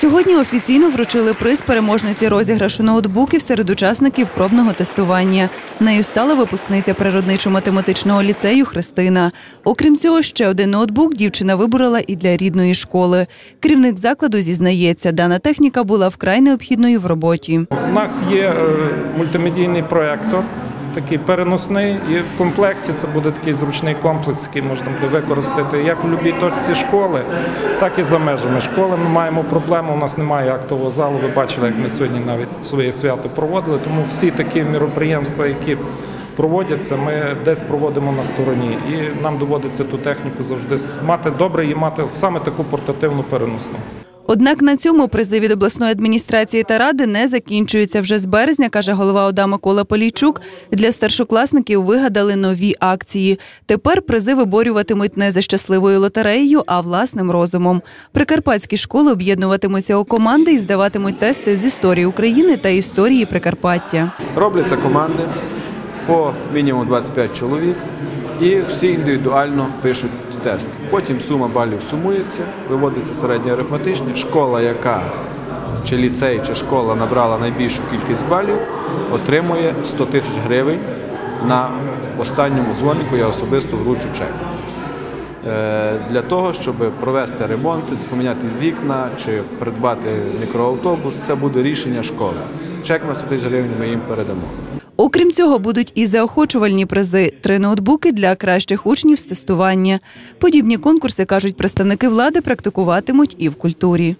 Сьогодні офіційно вручили приз переможниці розіграшу ноутбуків серед учасників пробного тестування. Нею стала випускниця природничо-математичного ліцею Христина. Окрім цього, ще один ноутбук дівчина виборола і для рідної школи. Керівник закладу зізнається, дана техніка була вкрай необхідною в роботі. У нас є е, мультимедійний проектор, такий переносний, і в комплекті це буде такий зручний комплекс, який можна буде використати як у будь-якій точці школи, так і за межами школи. Ми маємо проблему. У нас немає актового залу. Ви бачили, як ми сьогодні навіть своє свято проводили. Тому всі такі міроприємства, які проводяться, ми десь проводимо на стороні. І нам доводиться ту техніку завжди мати добре і мати саме таку портативну переносну. Однак на цьому призи від обласної адміністрації та ради не закінчуються. Вже з березня, каже голова ОДА Микола Полійчук, для старшокласників вигадали нові акції. Тепер призи виборюватимуть не за щасливою лотереєю, а власним розумом. Прикарпатські школи об'єднуватимуться у команди і здаватимуть тести з історії України та історії Прикарпаття. Робляться команди по мінімум 25 чоловік і всі індивідуально пишуть тест. Потім сума балів сумується, виводиться середня арифметична. Школа, яка чи ліцей, чи школа набрала найбільшу кількість балів, отримує 100 тисяч гривень. На останньому дзвонику я особисто вручу чек. Е, Для того, щоб провести ремонти, поміняти вікна чи придбати мікроавтобус, це буде рішення школи. Чек на 100 тисяч гривень ми їм передамо. Окрім цього, будуть і заохочувальні призи три ноутбуки для кращих учнів з тестування. Подібні конкурси кажуть представники влади практикуватимуть і в культурі.